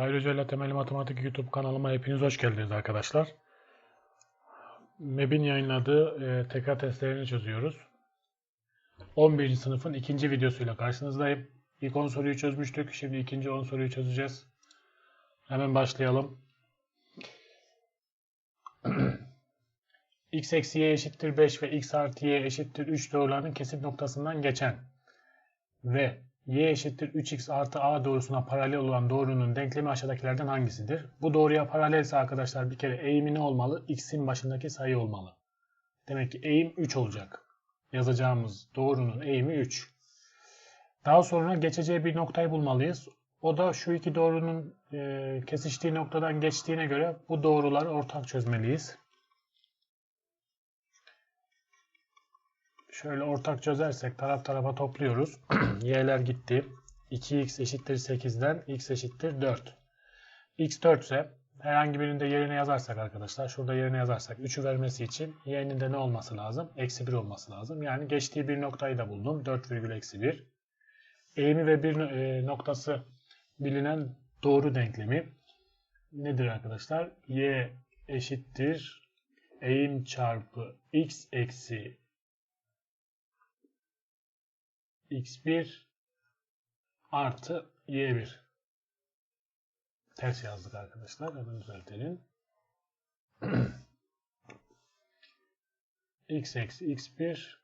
Tahir Hoca ile Temel Matematik YouTube kanalıma hepiniz hoş geldiniz arkadaşlar. MEB'in yayınladığı e, tekrar testlerini çözüyoruz. 11. sınıfın ikinci videosuyla karşınızdayım. İlk 10 soruyu çözmüştük. Şimdi ikinci 10 soruyu çözeceğiz. Hemen başlayalım. x eksi y eşittir 5 ve x artı y eşittir 3 doğrularının kesim noktasından geçen ve y eşittir 3x artı a doğrusuna paralel olan doğrunun denklemi aşağıdakilerden hangisidir? Bu doğruya paralelse arkadaşlar bir kere eğimi ne olmalı? x'in başındaki sayı olmalı. Demek ki eğim 3 olacak. Yazacağımız doğrunun eğimi 3. Daha sonra geçeceği bir noktayı bulmalıyız. O da şu iki doğrunun e, kesiştiği noktadan geçtiğine göre bu doğruları ortak çözmeliyiz. Şöyle ortak çözersek taraf tarafa topluyoruz. Y'ler gitti. 2x eşittir 8'den x eşittir 4. x 4 ise herhangi birinde yerine yazarsak arkadaşlar şurada yerine yazarsak 3'ü vermesi için y'nin de ne olması lazım? Eksi 1 olması lazım. Yani geçtiği bir noktayı da buldum. 4 virgül eksi 1. Eğimi ve bir e, noktası bilinen doğru denklemi nedir arkadaşlar? y eşittir eğim çarpı x eksi x1 artı y1. Ters yazdık arkadaşlar. Hemen düzeltelim. x eksi x1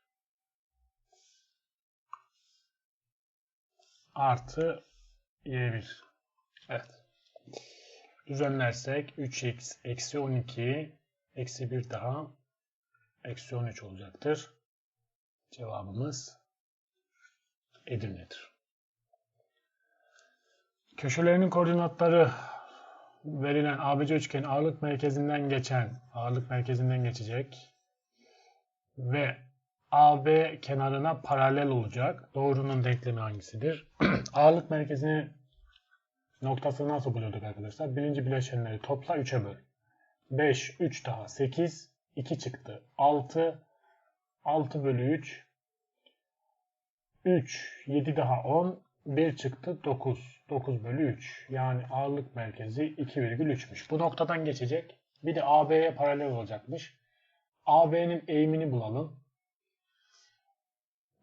artı y1. Evet. Düzenlersek 3x eksi 12 eksi 1 daha eksi 13 olacaktır. Cevabımız Edirne'dir. Köşelerinin koordinatları verilen ABC üçgen ağırlık merkezinden geçen, ağırlık merkezinden geçecek ve AB kenarına paralel olacak. Doğrunun denklemi hangisidir? ağırlık merkezini noktasını nasıl buluyorduk arkadaşlar? Birinci bileşenleri topla 3'e böl. 5, 3 daha 8, 2 çıktı. 6, 6 bölü 3, 3, 7 daha 10, 1 çıktı 9. 9 bölü 3. Yani ağırlık merkezi 2,3'müş. Bu noktadan geçecek. Bir de AB'ye paralel olacakmış. AB'nin eğimini bulalım.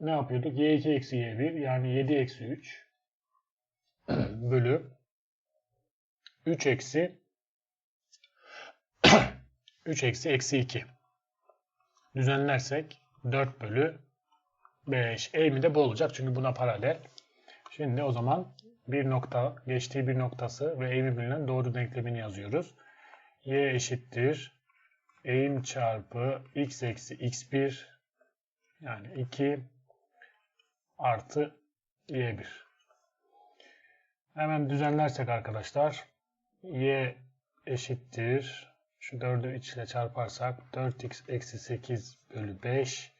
Ne yapıyorduk? Y2 eksi Y1 yani 7 eksi 3 bölü 3 eksi 3 eksi eksi 2. Düzenlersek 4 bölü 5. Eğimi de bu olacak çünkü buna paralel. Şimdi o zaman bir nokta, geçtiği bir noktası ve eğimi bilinen doğru denklemini yazıyoruz. y eşittir eğim çarpı x eksi x1 yani 2 artı y1. Hemen düzenlersek arkadaşlar y eşittir şu 4'ü içle çarparsak 4x eksi 8 bölü 5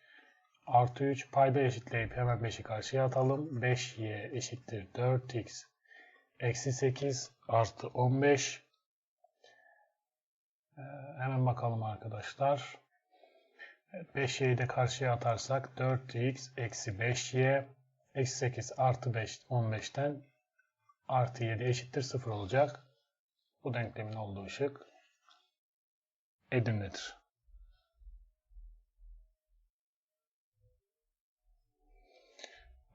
Artı 3 payda eşitleyip hemen 5'i karşıya atalım. 5y eşittir 4x eksi 8 artı 15. Ee, hemen bakalım arkadaşlar. Evet, 5y'yi de karşıya atarsak 4x eksi 5y eksi 8 artı 5 15'ten artı 7 eşittir 0 olacak. Bu denklemin olduğu şık Edirne'dir.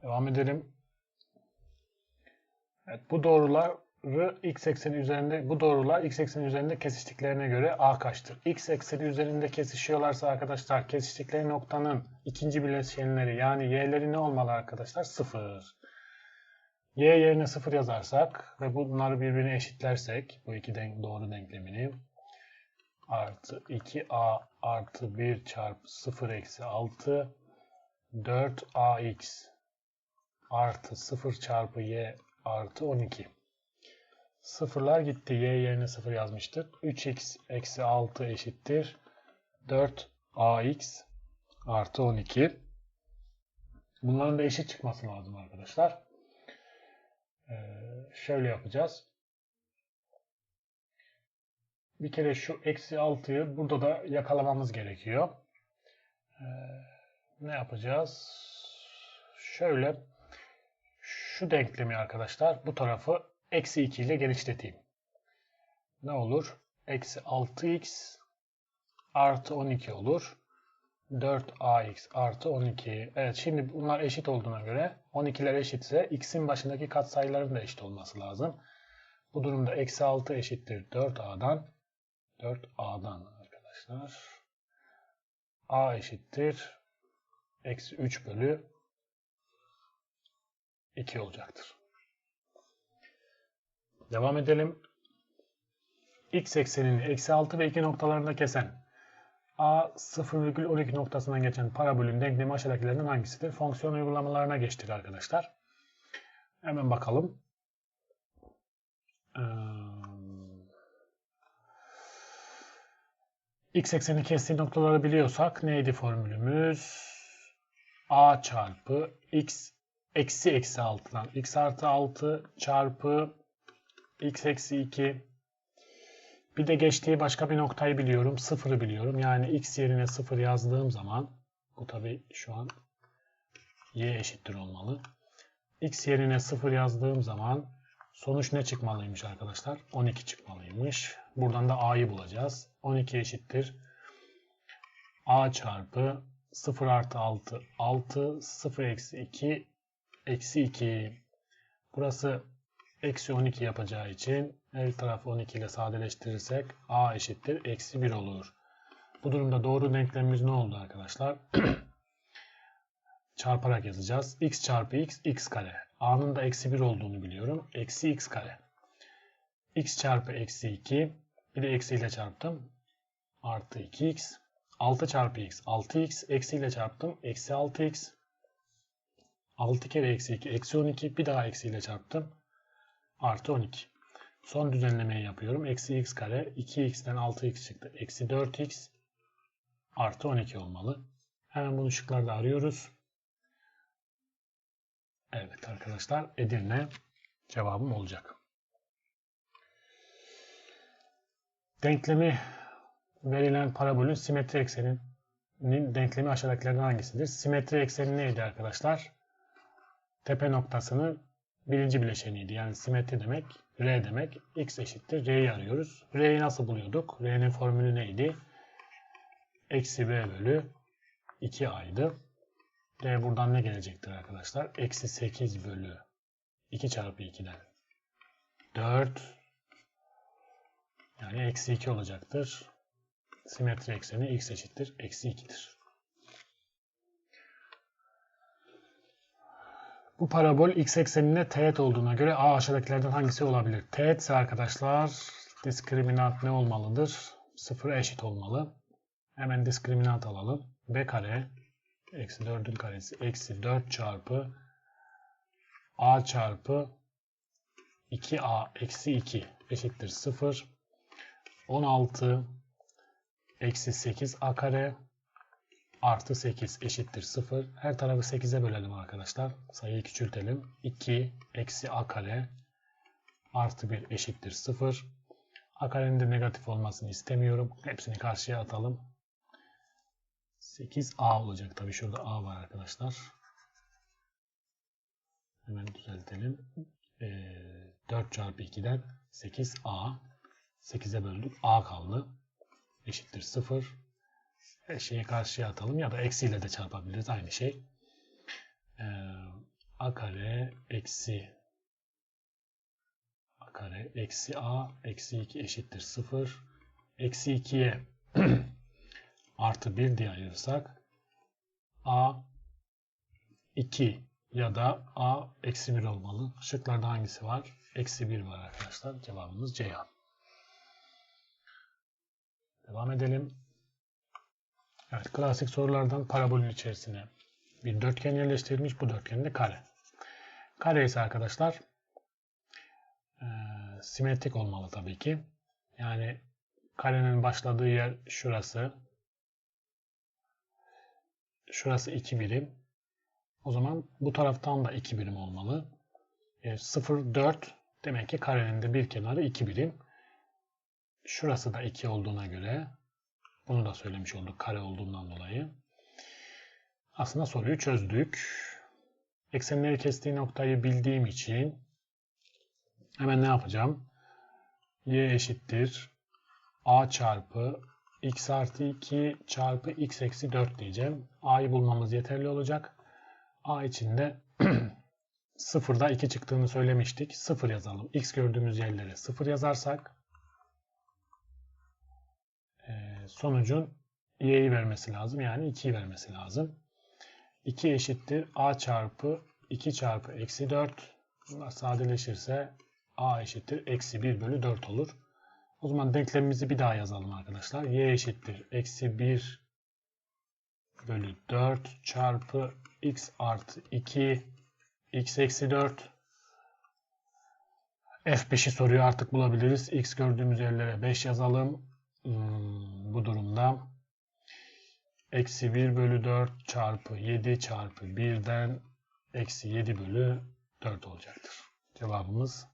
Devam edelim. Evet, bu doğruları x ekseni üzerinde bu doğrular x ekseni üzerinde kesiştiklerine göre a kaçtır? x ekseni üzerinde kesişiyorlarsa arkadaşlar kesiştikleri noktanın ikinci bileşenleri yani y'leri ne olmalı arkadaşlar? 0. y yerine 0 yazarsak ve bunları birbirine eşitlersek bu iki denk doğru denklemini artı 2a artı 1 çarpı 0 eksi 6 4ax artı 0 çarpı y artı 12. Sıfırlar gitti. Y yerine 0 yazmıştık. 3x eksi 6 eşittir. 4ax artı 12. Bunların da eşit çıkması lazım arkadaşlar. Ee, şöyle yapacağız. Bir kere şu eksi 6'yı burada da yakalamamız gerekiyor. Ee, ne yapacağız? Şöyle şu denklemi arkadaşlar bu tarafı eksi 2 ile genişleteyim. ne olur? Eksi 6x artı 12 olur. 4ax artı 12. Evet şimdi bunlar eşit olduğuna göre 12'ler eşitse x'in başındaki katsayıların da eşit olması lazım. Bu durumda eksi 6 eşittir 4a'dan 4a'dan arkadaşlar a eşittir eksi 3 bölü 2 olacaktır. Devam edelim. X eksenini eksi 6 ve 2 noktalarında kesen A 0,12 noktasından geçen parabolün denklemi aşağıdakilerden hangisidir? Fonksiyon uygulamalarına geçtik arkadaşlar. Hemen bakalım. Ee, X ekseni kestiği noktaları biliyorsak neydi formülümüz? A çarpı X eksi eksi 6'dan X artı 6 çarpı X eksi 2 bir de geçtiği başka bir noktayı biliyorum. Sıfırı biliyorum. Yani x yerine sıfır yazdığım zaman bu tabi şu an y eşittir olmalı. x yerine sıfır yazdığım zaman sonuç ne çıkmalıymış arkadaşlar? 12 çıkmalıymış. Buradan da a'yı bulacağız. 12 eşittir. a çarpı 0 artı 6 6 0 eksi 2 eksi 2 burası eksi 12 yapacağı için her tarafı 12 ile sadeleştirirsek a eşittir eksi 1 olur. Bu durumda doğru denklemimiz ne oldu arkadaşlar? Çarparak yazacağız. x çarpı x x kare. a'nın da eksi 1 olduğunu biliyorum. Eksi x kare. x çarpı eksi 2 bir de eksi ile çarptım. Artı 2x. 6 çarpı x 6x. Eksi ile çarptım. Eksi 6x. 6 kere eksi 2 eksi 12. Bir daha eksi ile çarptım artı 12. Son düzenlemeyi yapıyorum. Eksi x kare 2x'ten 6x çıktı. Eksi 4x artı 12 olmalı. Hemen bunu şıklarda arıyoruz. Evet arkadaşlar Edirne cevabım olacak. Denklemi verilen parabolün simetri ekseninin denklemi aşağıdakilerden hangisidir? Simetri ekseni neydi arkadaşlar? Tepe noktasını birinci bileşeniydi. Yani simetri demek, R demek. X eşittir R'yi arıyoruz. R'yi nasıl buluyorduk? R'nin formülü neydi? Eksi B bölü 2A'ydı. R buradan ne gelecektir arkadaşlar? Eksi 8 bölü 2 çarpı 2'den 4 yani eksi 2 olacaktır. Simetri ekseni x eşittir. Eksi 2'dir. Bu parabol x ekseninde teğet olduğuna göre a aşağıdakilerden hangisi olabilir? Teğet ise arkadaşlar diskriminant ne olmalıdır? Sıfıra eşit olmalı. Hemen diskriminant alalım. b kare eksi 4'ün karesi eksi 4 çarpı a çarpı 2a eksi 2 eşittir 0. 16 eksi 8 a kare artı 8 eşittir 0. Her tarafı 8'e bölelim arkadaşlar. Sayıyı küçültelim. 2 eksi a kare artı 1 eşittir 0. A karenin de negatif olmasını istemiyorum. Hepsini karşıya atalım. 8a olacak. Tabi şurada a var arkadaşlar. Hemen düzeltelim. Ee, 4 çarpı 2'den 8a 8'e böldük. a kaldı. Eşittir 0 şeyi karşıya atalım ya da eksiyle de çarpabiliriz. Aynı şey. Ee, a kare eksi a kare eksi a eksi 2 eşittir 0. Eksi 2'ye artı 1 diye ayırırsak a 2 ya da a eksi 1 olmalı. Şıklarda hangisi var? Eksi 1 var arkadaşlar. Cevabımız Ceyhan. Devam edelim. Evet, klasik sorulardan parabolün içerisine bir dörtgen yerleştirilmiş. Bu dörtgen de kare. Kare ise arkadaşlar e, simetrik olmalı tabii ki. Yani karenin başladığı yer şurası. Şurası 2 birim. O zaman bu taraftan da 2 birim olmalı. E, 0, 4 demek ki karenin de bir kenarı 2 birim. Şurası da 2 olduğuna göre bunu da söylemiş olduk kare olduğundan dolayı. Aslında soruyu çözdük. Eksenleri kestiği noktayı bildiğim için hemen ne yapacağım? y eşittir a çarpı x artı 2 çarpı x eksi 4 diyeceğim. a'yı bulmamız yeterli olacak. a içinde sıfırda 2 çıktığını söylemiştik. 0 yazalım. x gördüğümüz yerlere 0 yazarsak e, sonucun y'yi vermesi lazım. Yani 2'yi vermesi lazım. 2 eşittir a çarpı 2 çarpı eksi 4. Bunlar sadeleşirse a eşittir eksi 1 bölü 4 olur. O zaman denklemimizi bir daha yazalım arkadaşlar. y eşittir eksi 1 bölü 4 çarpı x artı 2 x eksi 4 f5'i soruyor artık bulabiliriz. x gördüğümüz yerlere 5 yazalım. Hmm, bu durumda eksi 1 bölü 4 çarpı 7 çarpı 1'den eksi 7 bölü 4 olacaktır. Cevabımız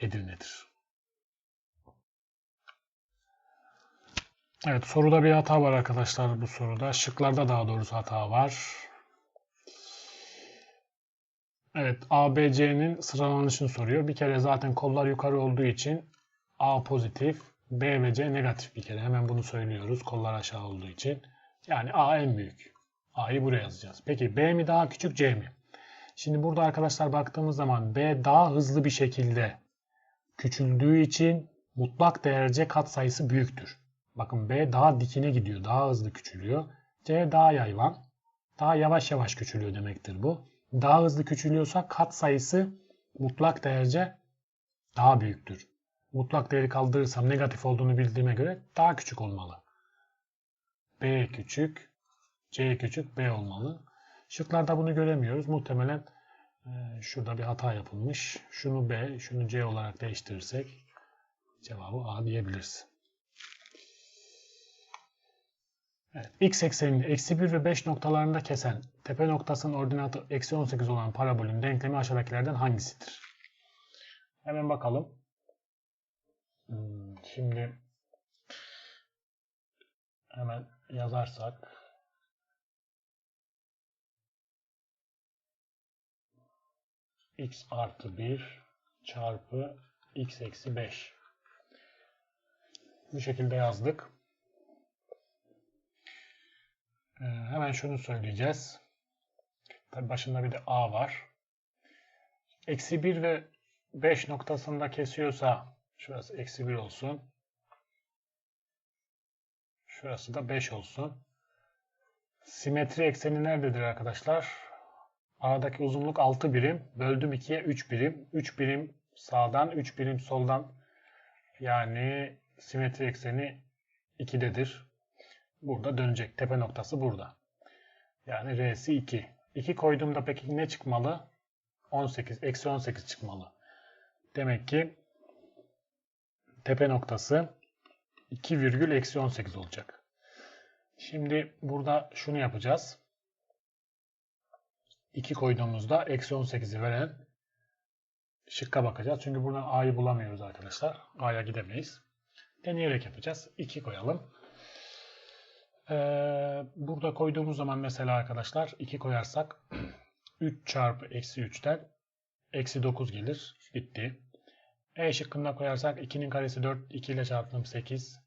Edirne'dir. Evet soruda bir hata var arkadaşlar bu soruda. Şıklarda daha doğrusu hata var. Evet ABC'nin sıralanışını soruyor. Bir kere zaten kollar yukarı olduğu için A pozitif, B ve C negatif bir kere. Hemen bunu söylüyoruz kollar aşağı olduğu için. Yani A en büyük. A'yı buraya yazacağız. Peki B mi daha küçük C mi? Şimdi burada arkadaşlar baktığımız zaman B daha hızlı bir şekilde küçüldüğü için mutlak değerce katsayısı büyüktür. Bakın B daha dikine gidiyor. Daha hızlı küçülüyor. C daha yayvan. Daha yavaş yavaş küçülüyor demektir bu. Daha hızlı küçülüyorsa kat sayısı mutlak değerce daha büyüktür. Mutlak değeri kaldırırsam negatif olduğunu bildiğime göre daha küçük olmalı. B küçük, C küçük, B olmalı. Şıklarda bunu göremiyoruz. Muhtemelen e, şurada bir hata yapılmış. Şunu B, şunu C olarak değiştirirsek cevabı A diyebiliriz. Evet, x ekseninde eksi 1 ve 5 noktalarında kesen tepe noktasının ordinatı eksi 18 olan parabolün denklemi aşağıdakilerden hangisidir? Hemen bakalım. Hmm, şimdi hemen yazarsak x artı 1 çarpı x eksi 5 bu şekilde yazdık. Ee, hemen şunu söyleyeceğiz. Tabi başında bir de a var. Eksi 1 ve 5 noktasında kesiyorsa şurası eksi 1 olsun. Şurası da 5 olsun. Simetri ekseni nerededir arkadaşlar? Aradaki uzunluk 6 birim. Böldüm 2'ye 3 birim. 3 birim sağdan 3 birim soldan. Yani simetri ekseni 2'dedir. Burada dönecek. Tepe noktası burada. Yani R'si 2. 2 koyduğumda peki ne çıkmalı? 18. Eksi 18 çıkmalı. Demek ki tepe noktası 2 virgül eksi 18 olacak. Şimdi burada şunu yapacağız. 2 koyduğumuzda eksi 18'i veren şıkka bakacağız. Çünkü buradan A'yı bulamıyoruz arkadaşlar. A'ya gidemeyiz. Deneyerek yapacağız. 2 koyalım. Ee, burada koyduğumuz zaman mesela arkadaşlar 2 koyarsak 3 çarpı eksi 3'ten eksi 9 gelir. Bitti. E şıkkında koyarsak 2'nin karesi 4, 2 ile çarptım 8.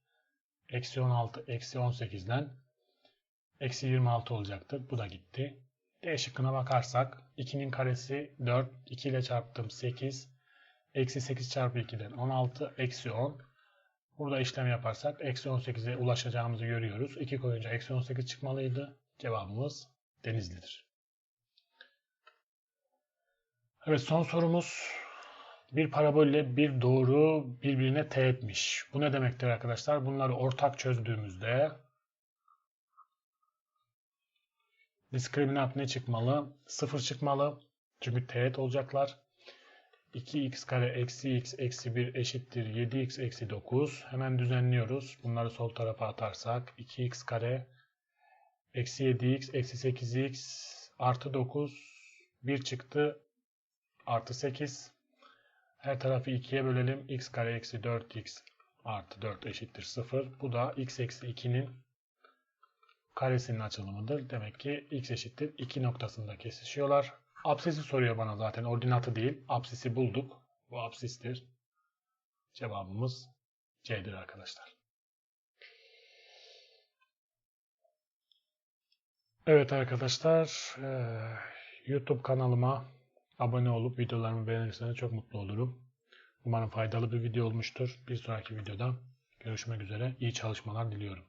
Eksi 16, eksi 18'den eksi 26 olacaktır. Bu da gitti. D şıkkına bakarsak 2'nin karesi 4, 2 ile çarptım 8. Eksi 8 çarpı 2'den 16, eksi 10. Burada işlem yaparsak eksi 18'e ulaşacağımızı görüyoruz. 2 koyunca eksi 18 çıkmalıydı. Cevabımız Denizli'dir. Evet son sorumuz. Bir parabolle bir doğru birbirine teğetmiş. Bu ne demektir arkadaşlar? Bunları ortak çözdüğümüzde diskriminant ne çıkmalı? 0 çıkmalı. Çünkü teğet olacaklar. 2x kare eksi x eksi 1 eşittir 7x eksi 9. Hemen düzenliyoruz. Bunları sol tarafa atarsak 2x kare eksi 7x eksi 8x artı 9 1 çıktı artı 8. Her tarafı 2'ye bölelim. x kare eksi 4x artı 4 eşittir 0. Bu da x eksi 2'nin karesinin açılımıdır. Demek ki x eşittir 2 noktasında kesişiyorlar. Apsisi soruyor bana zaten. Ordinatı değil. Apsisi bulduk. Bu apsistir. Cevabımız C'dir arkadaşlar. Evet arkadaşlar, YouTube kanalıma abone olup videolarımı beğenirseniz çok mutlu olurum. Umarım faydalı bir video olmuştur. Bir sonraki videoda görüşmek üzere. İyi çalışmalar diliyorum.